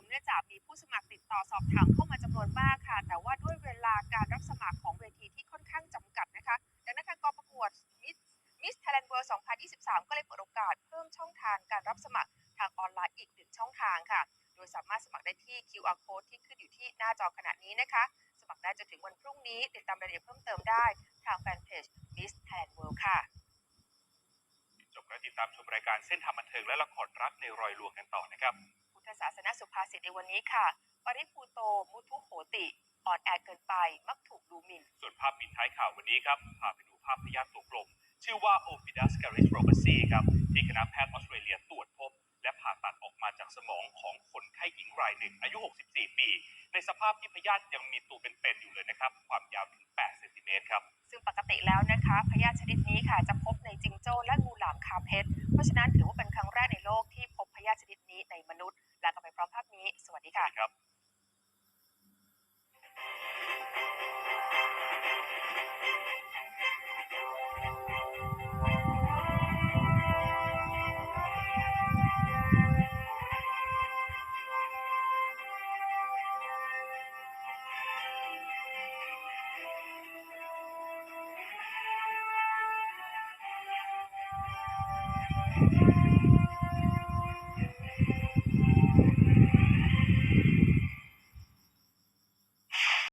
มเนื่องจากมีผู้สมัครติดต่อสอบถามเข้ามาจำนวนมากค่ะ แต่ว่าด้วยเวลาการรับสมัครของเวทีที่ค่อนข้างจำกัดนะคะ ดังนั้นทางกองประกวดมิสมิสไทยแลนด์เวิลด์2023 ก็เลยเปิดโอกาสเพิ่มช่องทางการรับสมัครทางออนไลน์อีกหนึ่งช่องทางค่ะ โดยสามารถสมัครได้ที่ QR code ที่ขึ้นอยู่ที่หน้าจอขณะนี้นะคะ สมัครได้จนถึงวันพรุ่งนี้ ติดตามรายละเอียดเพิ่มเติมได้ทางแฟนเพจ Miss Thailand World ค่ะจบแล้วติดตามชมรายการเส้นทางบันเทิงและละครรักในรอยลวงกันต่อนะครับ สนสุภาษิตในวันนี้ค่ะ ปริภูโตมุทุโหติ อ่อนแอเกินไปมักถูกดูหมิ่น ส่วนภาพปิดท้ายข่าววันนี้ครับ พาไปดูภาพพยาธิตัวกลม ชื่อว่า Ovidus caris robertsi ครับ ที่คณะแพทย์ออสเตรเลียตรวจพบ และผ่าตัดออกมาจากสมองของคนไข้หญิงรายหนึ่ง อายุ 64 ปี ในสภาพที่พยาธิยังมีตัวเป็นๆอยู่เลยนะครับ ความยาวถึง 8 เซนติเมตรครับ ซึ่งปกติแล้วนะคะพยาธิชนิดนี้ค่ะจะพบในจิงโจ้และงูหลามคาเพชรเพราะฉะนั้นถือว่าเป็นครั้งแรกในโลกที่พบพยาธิชนิดนี้ในมนุษย์แลากันไปพร้อมภาพนี้ สวัสดีค่ะครับ